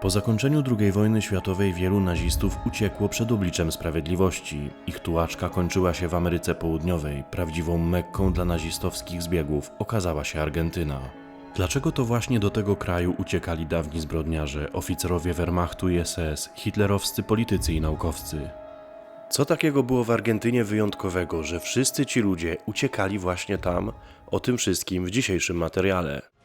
Po zakończeniu II wojny światowej wielu nazistów uciekło przed obliczem sprawiedliwości. Ich tułaczka kończyła się w Ameryce Południowej. Prawdziwą mekką dla nazistowskich zbiegów okazała się Argentyna. Dlaczego to właśnie do tego kraju uciekali dawni zbrodniarze, oficerowie Wehrmachtu i SS, hitlerowscy politycy i naukowcy? Co takiego było w Argentynie wyjątkowego, że wszyscy ci ludzie uciekali właśnie tam? O tym wszystkim w dzisiejszym materiale.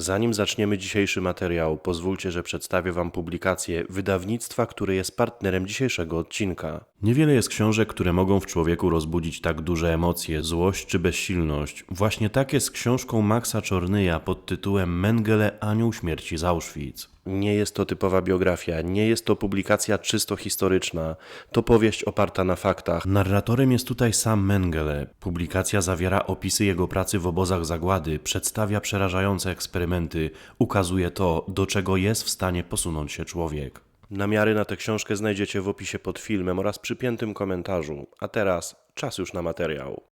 Zanim zaczniemy dzisiejszy materiał, pozwólcie, że przedstawię Wam publikację wydawnictwa, które jest partnerem dzisiejszego odcinka. Niewiele jest książek, które mogą w człowieku rozbudzić tak duże emocje, złość czy bezsilność. Właśnie tak jest z książką Maxa Czornyja pod tytułem Mengele Anioł Śmierci z Auschwitz. Nie jest to typowa biografia, nie jest to publikacja czysto historyczna, to powieść oparta na faktach. Narratorem jest tutaj sam Mengele. Publikacja zawiera opisy jego pracy w obozach zagłady, przedstawia przerażające eksperymenty, ukazuje to, do czego jest w stanie posunąć się człowiek. Namiary na tę książkę znajdziecie w opisie pod filmem oraz przypiętym komentarzu. A teraz czas już na materiał.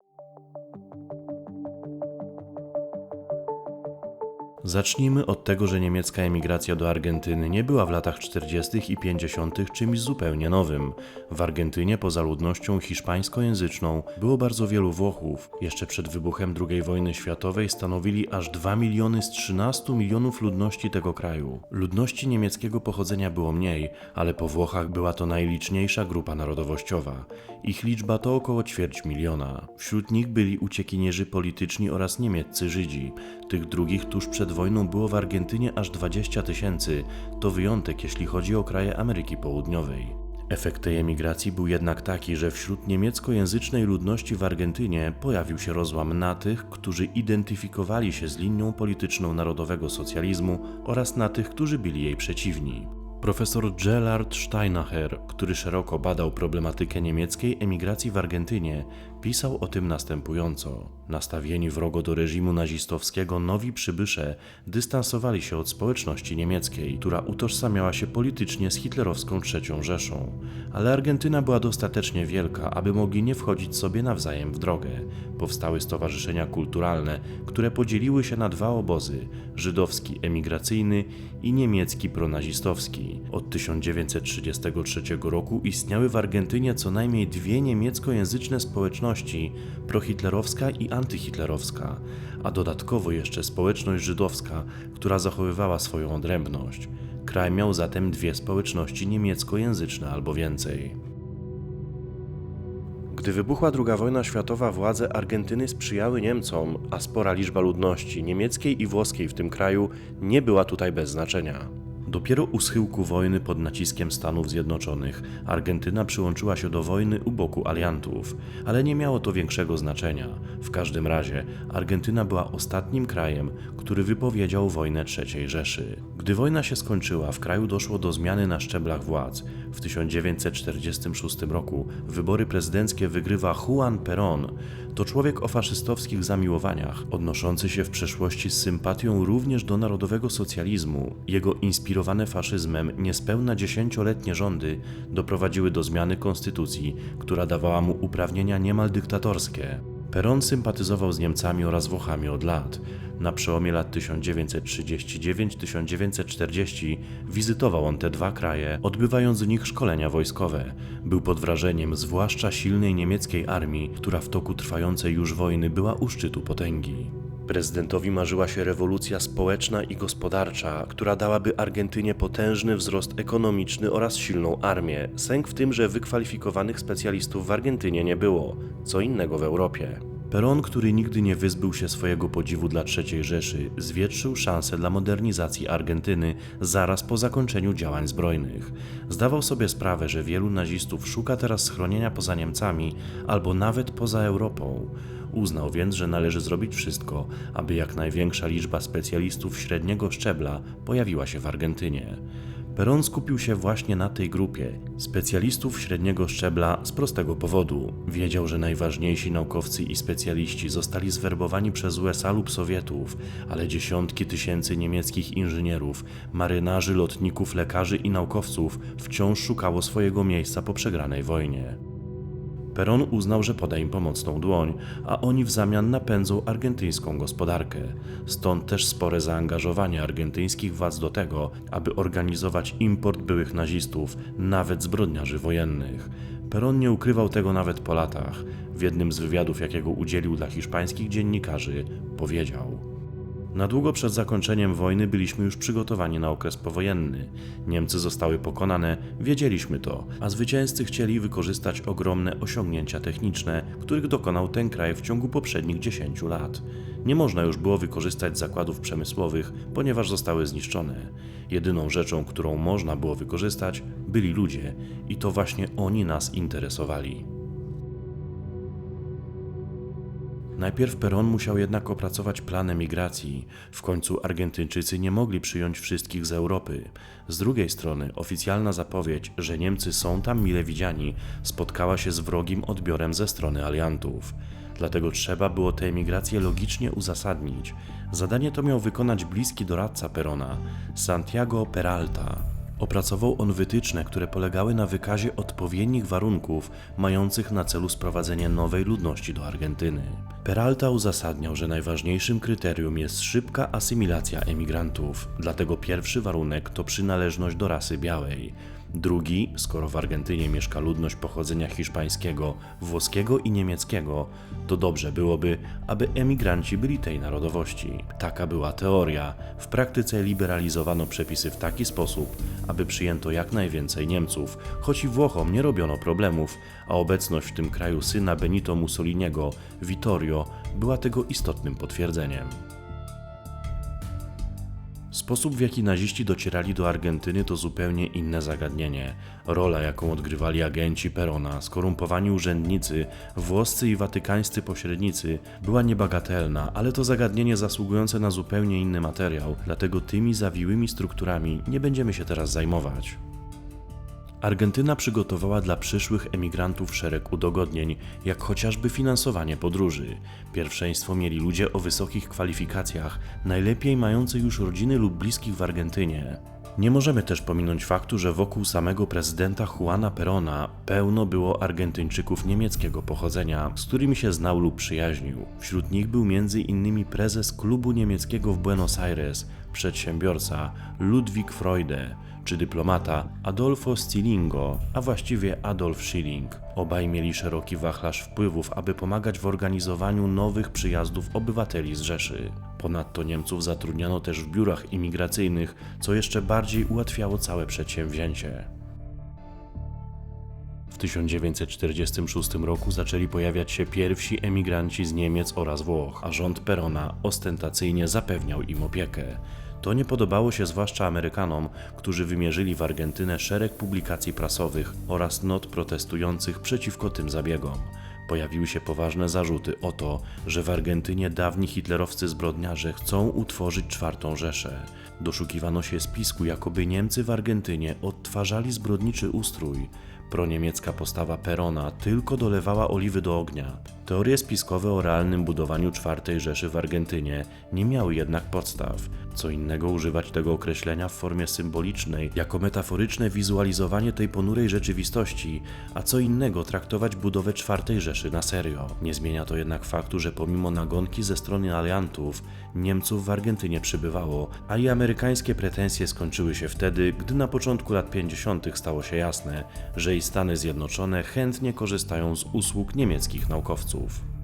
Zacznijmy od tego, że niemiecka emigracja do Argentyny nie była w latach 40. i 50. czymś zupełnie nowym. W Argentynie poza ludnością hiszpańskojęzyczną było bardzo wielu Włochów. Jeszcze przed wybuchem II wojny światowej stanowili aż 2 miliony z 13 milionów ludności tego kraju. Ludności niemieckiego pochodzenia było mniej, ale po Włochach była to najliczniejsza grupa narodowościowa. Ich liczba to około ćwierć miliona. Wśród nich byli uciekinierzy polityczni oraz niemieccy Żydzi. Tych drugich tuż przed wojną było w Argentynie aż 20 tysięcy. To wyjątek, jeśli chodzi o kraje Ameryki Południowej. Efekt tej emigracji był jednak taki, że wśród niemieckojęzycznej ludności w Argentynie pojawił się rozłam na tych, którzy identyfikowali się z linią polityczną narodowego socjalizmu oraz na tych, którzy byli jej przeciwni. Profesor Gerhard Steinacher, który szeroko badał problematykę niemieckiej emigracji w Argentynie, pisał o tym następująco. Nastawieni wrogo do reżimu nazistowskiego nowi przybysze dystansowali się od społeczności niemieckiej, która utożsamiała się politycznie z hitlerowską III Rzeszą. Ale Argentyna była dostatecznie wielka, aby mogli nie wchodzić sobie nawzajem w drogę. Powstały stowarzyszenia kulturalne, które podzieliły się na dwa obozy: żydowski emigracyjny i niemiecki pronazistowski. Od 1933 roku istniały w Argentynie co najmniej dwie niemieckojęzyczne społeczności prohitlerowska i antyhitlerowska, a dodatkowo jeszcze społeczność żydowska, która zachowywała swoją odrębność. Kraj miał zatem dwie społeczności niemieckojęzyczne albo więcej. Gdy wybuchła II wojna światowa, władze Argentyny sprzyjały Niemcom, a spora liczba ludności niemieckiej i włoskiej w tym kraju nie była tutaj bez znaczenia. Dopiero u schyłku wojny pod naciskiem Stanów Zjednoczonych Argentyna przyłączyła się do wojny u boku aliantów, ale nie miało to większego znaczenia. W każdym razie Argentyna była ostatnim krajem, który wypowiedział wojnę III Rzeszy. Gdy wojna się skończyła, w kraju doszło do zmiany na szczeblach władz. W 1946 roku wybory prezydenckie wygrywa Juan Perón. To człowiek o faszystowskich zamiłowaniach, odnoszący się w przeszłości z sympatią również do narodowego socjalizmu. Jego inspirowane faszyzmem niespełna dziesięcioletnie rządy doprowadziły do zmiany konstytucji, która dawała mu uprawnienia niemal dyktatorskie. Peron sympatyzował z Niemcami oraz Włochami od lat. Na przełomie lat 1939-1940 wizytował on te dwa kraje, odbywając w nich szkolenia wojskowe. Był pod wrażeniem zwłaszcza silnej niemieckiej armii, która w toku trwającej już wojny była u szczytu potęgi. Prezydentowi marzyła się rewolucja społeczna i gospodarcza, która dałaby Argentynie potężny wzrost ekonomiczny oraz silną armię. Sęk w tym, że wykwalifikowanych specjalistów w Argentynie nie było, co innego w Europie. Peron, który nigdy nie wyzbył się swojego podziwu dla III Rzeszy, zwietrzył szansę dla modernizacji Argentyny zaraz po zakończeniu działań zbrojnych. Zdawał sobie sprawę, że wielu nazistów szuka teraz schronienia poza Niemcami albo nawet poza Europą. Uznał więc, że należy zrobić wszystko, aby jak największa liczba specjalistów średniego szczebla pojawiła się w Argentynie. Peron skupił się właśnie na tej grupie specjalistów średniego szczebla z prostego powodu. Wiedział, że najważniejsi naukowcy i specjaliści zostali zwerbowani przez USA lub Sowietów, ale dziesiątki tysięcy niemieckich inżynierów, marynarzy, lotników, lekarzy i naukowców wciąż szukało swojego miejsca po przegranej wojnie. Peron uznał, że poda im pomocną dłoń, a oni w zamian napędzą argentyńską gospodarkę. Stąd też spore zaangażowanie argentyńskich władz do tego, aby organizować import byłych nazistów, nawet zbrodniarzy wojennych. Peron nie ukrywał tego nawet po latach. W jednym z wywiadów, jakiego udzielił dla hiszpańskich dziennikarzy, powiedział: na długo przed zakończeniem wojny byliśmy już przygotowani na okres powojenny. Niemcy zostały pokonane, wiedzieliśmy to, a zwycięzcy chcieli wykorzystać ogromne osiągnięcia techniczne, których dokonał ten kraj w ciągu poprzednich 10 lat. Nie można już było wykorzystać zakładów przemysłowych, ponieważ zostały zniszczone. Jedyną rzeczą, którą można było wykorzystać, byli ludzie, i to właśnie oni nas interesowali. Najpierw Peron musiał jednak opracować plan emigracji. W końcu Argentyńczycy nie mogli przyjąć wszystkich z Europy. Z drugiej strony oficjalna zapowiedź, że Niemcy są tam mile widziani, spotkała się z wrogim odbiorem ze strony aliantów. Dlatego trzeba było tę emigrację logicznie uzasadnić. Zadanie to miał wykonać bliski doradca Perona, Santiago Peralta. Opracował on wytyczne, które polegały na wykazie odpowiednich warunków mających na celu sprowadzenie nowej ludności do Argentyny. Peralta uzasadniał, że najważniejszym kryterium jest szybka asymilacja emigrantów, dlatego pierwszy warunek to przynależność do rasy białej. Drugi, skoro w Argentynie mieszka ludność pochodzenia hiszpańskiego, włoskiego i niemieckiego, to dobrze byłoby, aby emigranci byli tej narodowości. Taka była teoria. W praktyce liberalizowano przepisy w taki sposób, aby przyjęto jak najwięcej Niemców, choć i Włochom nie robiono problemów, a obecność w tym kraju syna Benito Mussoliniego, Vittorio, była tego istotnym potwierdzeniem. Sposób, w jaki naziści docierali do Argentyny, to zupełnie inne zagadnienie. Rola, jaką odgrywali agenci Perona, skorumpowani urzędnicy, włoscy i watykańscy pośrednicy, była niebagatelna, ale to zagadnienie zasługujące na zupełnie inny materiał, dlatego tymi zawiłymi strukturami nie będziemy się teraz zajmować. Argentyna przygotowała dla przyszłych emigrantów szereg udogodnień, jak chociażby finansowanie podróży. Pierwszeństwo mieli ludzie o wysokich kwalifikacjach, najlepiej mający już rodziny lub bliskich w Argentynie. Nie możemy też pominąć faktu, że wokół samego prezydenta Juana Perona pełno było Argentyńczyków niemieckiego pochodzenia, z którymi się znał lub przyjaźnił. Wśród nich był m.in. prezes klubu niemieckiego w Buenos Aires, przedsiębiorca Ludwig Freude, czy dyplomata Adolfo Stilingo, a właściwie Adolf Schilling. Obaj mieli szeroki wachlarz wpływów, aby pomagać w organizowaniu nowych przyjazdów obywateli z Rzeszy. Ponadto Niemców zatrudniano też w biurach imigracyjnych, co jeszcze bardziej ułatwiało całe przedsięwzięcie. W 1946 roku zaczęli pojawiać się pierwsi emigranci z Niemiec oraz Włoch, a rząd Perona ostentacyjnie zapewniał im opiekę. To nie podobało się zwłaszcza Amerykanom, którzy wymierzyli w Argentynę szereg publikacji prasowych oraz not protestujących przeciwko tym zabiegom. Pojawiły się poważne zarzuty o to, że w Argentynie dawni hitlerowscy zbrodniarze chcą utworzyć czwartą Rzeszę. Doszukiwano się spisku, jakoby Niemcy w Argentynie odtwarzali zbrodniczy ustrój. Proniemiecka postawa Perona tylko dolewała oliwy do ognia. Teorie spiskowe o realnym budowaniu czwartej Rzeszy w Argentynie nie miały jednak podstaw. Co innego używać tego określenia w formie symbolicznej, jako metaforyczne wizualizowanie tej ponurej rzeczywistości, a co innego traktować budowę czwartej Rzeszy na serio. Nie zmienia to jednak faktu, że pomimo nagonki ze strony aliantów, Niemców w Argentynie przybywało, a i amerykańskie pretensje skończyły się wtedy, gdy na początku lat 50. stało się jasne, że i Stany Zjednoczone chętnie korzystają z usług niemieckich naukowców.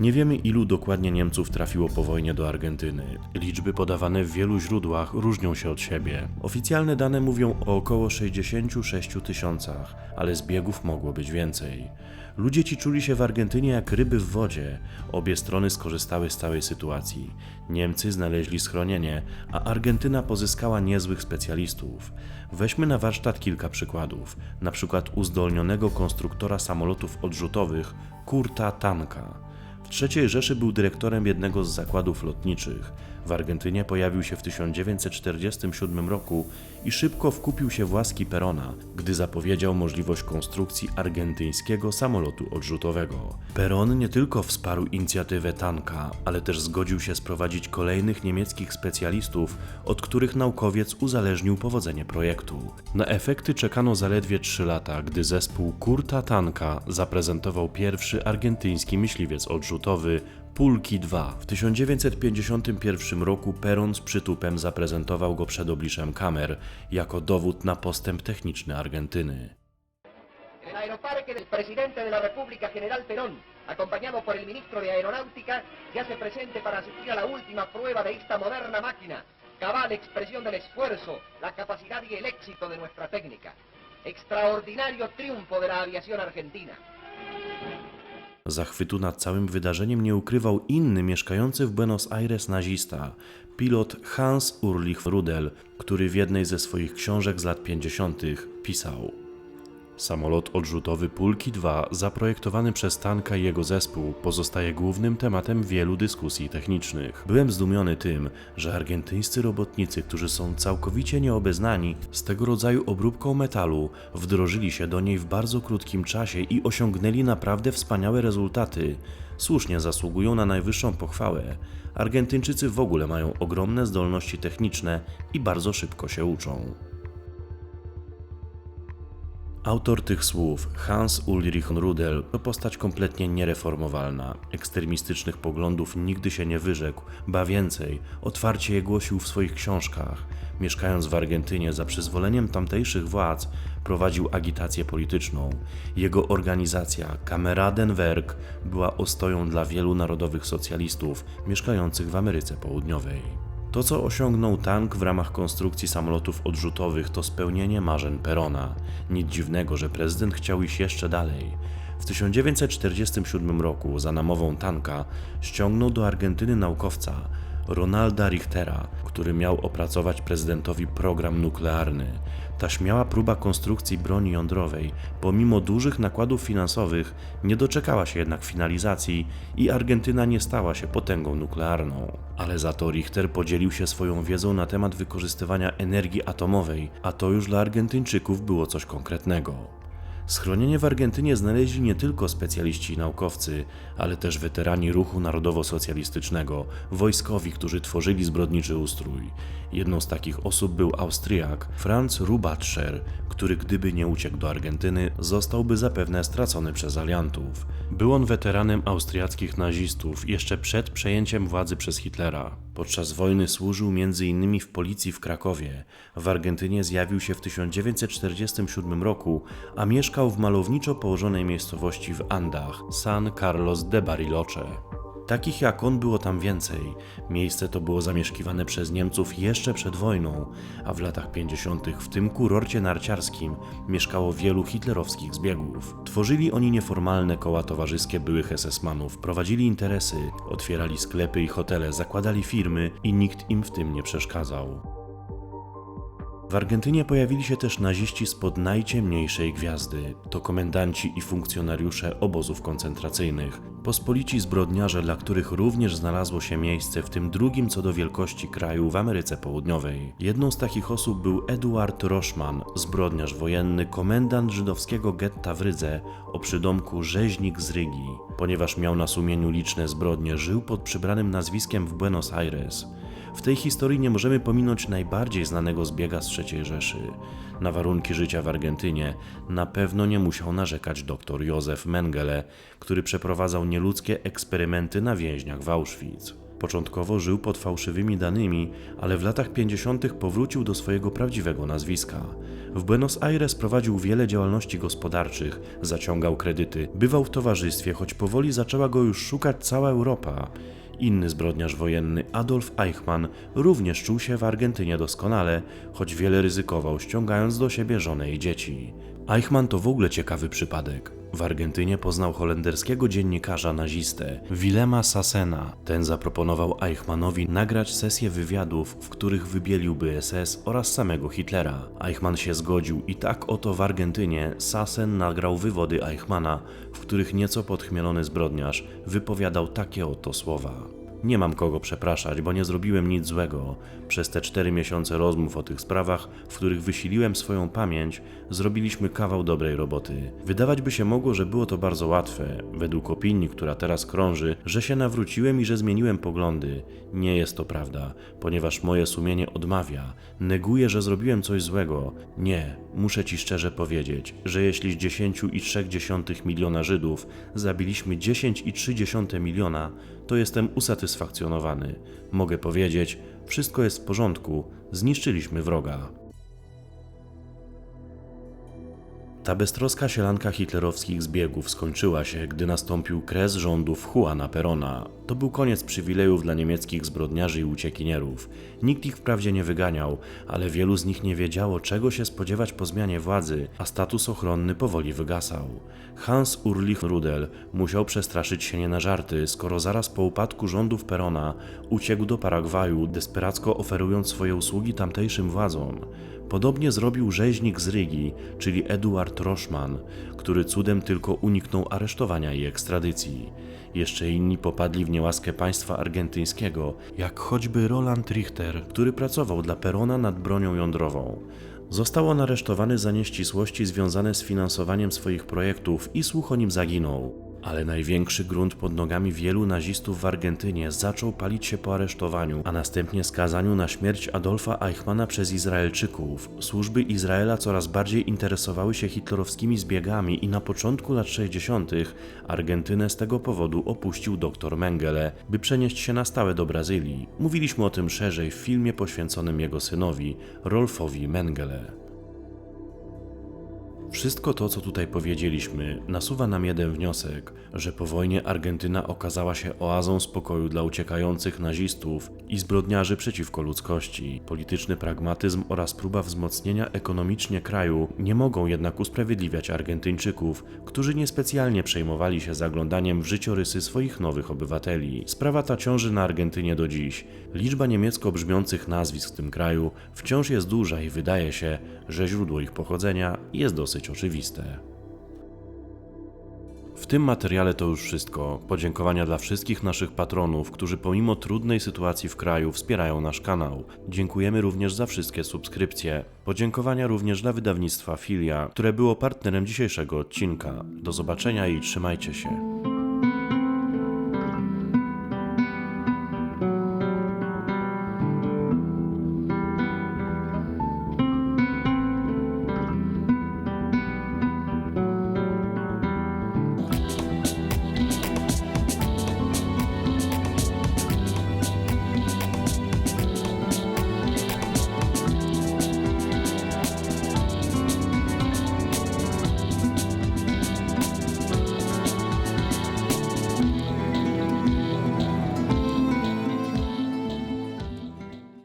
Nie wiemy, ilu dokładnie Niemców trafiło po wojnie do Argentyny. Liczby podawane w wielu źródłach różnią się od siebie. Oficjalne dane mówią o około 66 tysiącach, ale zbiegów mogło być więcej. Ludzie ci czuli się w Argentynie jak ryby w wodzie. Obie strony skorzystały z całej sytuacji. Niemcy znaleźli schronienie, a Argentyna pozyskała niezłych specjalistów. Weźmy na warsztat kilka przykładów, na przykład uzdolnionego konstruktora samolotów odrzutowych Kurta Tanka. W III Rzeszy był dyrektorem jednego z zakładów lotniczych. W Argentynie pojawił się w 1947 roku i szybko wkupił się w łaski Perona, gdy zapowiedział możliwość konstrukcji argentyńskiego samolotu odrzutowego. Peron nie tylko wsparł inicjatywę Tanka, ale też zgodził się sprowadzić kolejnych niemieckich specjalistów, od których naukowiec uzależnił powodzenie projektu. Na efekty czekano zaledwie 3 lata, gdy zespół Kurta Tanka zaprezentował pierwszy argentyński myśliwiec odrzutowy Pulki 2. W 1951 roku Peron z przytupem zaprezentował go przed obliczem kamer jako dowód na postęp techniczny Argentyny. Aeroparque del presidente de la República, General Perón, ministro de Aeronáutica, presente para asistir a la última prueba de esta moderna máquina, cabal expresión del esfuerzo, la capacidad y el éxito de nuestra técnica. Extraordinario triunfo de la aviación argentina. Zachwytu nad całym wydarzeniem nie ukrywał inny mieszkający w Buenos Aires nazista, pilot Hans Ulrich Rudel, który w jednej ze swoich książek z lat 50. pisał: Samolot odrzutowy Pulki 2, zaprojektowany przez Tanka i jego zespół, pozostaje głównym tematem wielu dyskusji technicznych. Byłem zdumiony tym, że argentyńscy robotnicy, którzy są całkowicie nieobeznani z tego rodzaju obróbką metalu, wdrożyli się do niej w bardzo krótkim czasie i osiągnęli naprawdę wspaniałe rezultaty. Słusznie zasługują na najwyższą pochwałę. Argentyńczycy w ogóle mają ogromne zdolności techniczne i bardzo szybko się uczą. Autor tych słów, Hans Ulrich Rudel, to postać kompletnie niereformowalna. Ekstremistycznych poglądów nigdy się nie wyrzekł, ba więcej, otwarcie je głosił w swoich książkach. Mieszkając w Argentynie za przyzwoleniem tamtejszych władz, prowadził agitację polityczną. Jego organizacja Kameradenwerk była ostoją dla wielu narodowych socjalistów mieszkających w Ameryce Południowej. To, co osiągnął tank w ramach konstrukcji samolotów odrzutowych, to spełnienie marzeń Perona. Nic dziwnego, że prezydent chciał iść jeszcze dalej. W 1947 roku za namową tanka ściągnął do Argentyny naukowca Ronalda Richtera, który miał opracować prezydentowi program nuklearny. Ta śmiała próba konstrukcji broni jądrowej, pomimo dużych nakładów finansowych, nie doczekała się jednak finalizacji i Argentyna nie stała się potęgą nuklearną. Ale za to Richter podzielił się swoją wiedzą na temat wykorzystywania energii atomowej, a to już dla Argentyńczyków było coś konkretnego. Schronienie w Argentynie znaleźli nie tylko specjaliści i naukowcy, ale też weterani ruchu narodowo-socjalistycznego, wojskowi, którzy tworzyli zbrodniczy ustrój. Jedną z takich osób był Austriak Franz Rubatscher, który gdyby nie uciekł do Argentyny, zostałby zapewne stracony przez aliantów. Był on weteranem austriackich nazistów jeszcze przed przejęciem władzy przez Hitlera. Podczas wojny służył m.in. w policji w Krakowie. W Argentynie zjawił się w 1947 roku, a mieszkał w malowniczo położonej miejscowości w Andach, San Carlos de Bariloche. Takich jak on było tam więcej. Miejsce to było zamieszkiwane przez Niemców jeszcze przed wojną, a w latach 50. w tym kurorcie narciarskim mieszkało wielu hitlerowskich zbiegów. Tworzyli oni nieformalne koła towarzyskie byłych SS-manów, prowadzili interesy, otwierali sklepy i hotele, zakładali firmy i nikt im w tym nie przeszkadzał. W Argentynie pojawili się też naziści spod najciemniejszej gwiazdy. To komendanci i funkcjonariusze obozów koncentracyjnych. Pospolici zbrodniarze, dla których również znalazło się miejsce w tym drugim co do wielkości kraju w Ameryce Południowej. Jedną z takich osób był Eduard Roszman, zbrodniarz wojenny, komendant żydowskiego getta w Rydze o przydomku Rzeźnik z Rygi. Ponieważ miał na sumieniu liczne zbrodnie, żył pod przybranym nazwiskiem w Buenos Aires. W tej historii nie możemy pominąć najbardziej znanego zbiega z III Rzeszy. Na warunki życia w Argentynie na pewno nie musiał narzekać dr Józef Mengele, który przeprowadzał nieludzkie eksperymenty na więźniach w Auschwitz. Początkowo żył pod fałszywymi danymi, ale w latach 50. powrócił do swojego prawdziwego nazwiska. W Buenos Aires prowadził wiele działalności gospodarczych, zaciągał kredyty, bywał w towarzystwie, choć powoli zaczęła go już szukać cała Europa. Inny zbrodniarz wojenny, Adolf Eichmann, również czuł się w Argentynie doskonale, choć wiele ryzykował, ściągając do siebie żonę i dzieci. Eichmann to w ogóle ciekawy przypadek. W Argentynie poznał holenderskiego dziennikarza nazistę, Willema Sassena. Ten zaproponował Eichmannowi nagrać sesję wywiadów, w których wybieliłby SS oraz samego Hitlera. Eichmann się zgodził i tak oto w Argentynie Sassen nagrał wywody Eichmana, w których nieco podchmielony zbrodniarz wypowiadał takie oto słowa. Nie mam kogo przepraszać, bo nie zrobiłem nic złego. Przez te cztery miesiące rozmów o tych sprawach, w których wysiliłem swoją pamięć, zrobiliśmy kawał dobrej roboty. Wydawać by się mogło, że było to bardzo łatwe, według opinii, która teraz krąży, że się nawróciłem i że zmieniłem poglądy. Nie jest to prawda, ponieważ moje sumienie odmawia, neguje, że zrobiłem coś złego. Nie, muszę ci szczerze powiedzieć, że jeśli z 10,3 miliona Żydów zabiliśmy 10,3 miliona, to jestem usatysfakcjonowany. Mogę powiedzieć, wszystko jest w porządku, zniszczyliśmy wroga. Ta beztroska sielanka hitlerowskich zbiegów skończyła się, gdy nastąpił kres rządów Juana Perona. To był koniec przywilejów dla niemieckich zbrodniarzy i uciekinierów. Nikt ich wprawdzie nie wyganiał, ale wielu z nich nie wiedziało, czego się spodziewać po zmianie władzy, a status ochronny powoli wygasał. Hans Urlich Rudel musiał przestraszyć się nie na żarty, skoro zaraz po upadku rządów Perona uciekł do Paragwaju, desperacko oferując swoje usługi tamtejszym władzom. Podobnie zrobił rzeźnik z Rygi, czyli Eduard Roszman, który cudem tylko uniknął aresztowania i ekstradycji. Jeszcze inni popadli w niełaskę państwa argentyńskiego, jak choćby Roland Richter, który pracował dla Perona nad bronią jądrową. Został on aresztowany za nieścisłości związane z finansowaniem swoich projektów i słuch o nim zaginął. Ale największy grunt pod nogami wielu nazistów w Argentynie zaczął palić się po aresztowaniu, a następnie skazaniu na śmierć Adolfa Eichmana przez Izraelczyków. Służby Izraela coraz bardziej interesowały się hitlerowskimi zbiegami i na początku lat 60. Argentynę z tego powodu opuścił dr Mengele, by przenieść się na stałe do Brazylii. Mówiliśmy o tym szerzej w filmie poświęconym jego synowi, Rolfowi Mengele. Wszystko to, co tutaj powiedzieliśmy, nasuwa nam jeden wniosek, że po wojnie Argentyna okazała się oazą spokoju dla uciekających nazistów i zbrodniarzy przeciwko ludzkości. Polityczny pragmatyzm oraz próba wzmocnienia ekonomicznie kraju nie mogą jednak usprawiedliwiać Argentyńczyków, którzy niespecjalnie przejmowali się zaglądaniem w życiorysy swoich nowych obywateli. Sprawa ta ciąży na Argentynie do dziś. Liczba niemiecko brzmiących nazwisk w tym kraju wciąż jest duża i wydaje się, że źródło ich pochodzenia jest dosyć oczywiste. W tym materiale to już wszystko. Podziękowania dla wszystkich naszych patronów, którzy pomimo trudnej sytuacji w kraju wspierają nasz kanał. Dziękujemy również za wszystkie subskrypcje. Podziękowania również dla wydawnictwa Filia, które było partnerem dzisiejszego odcinka. Do zobaczenia i trzymajcie się.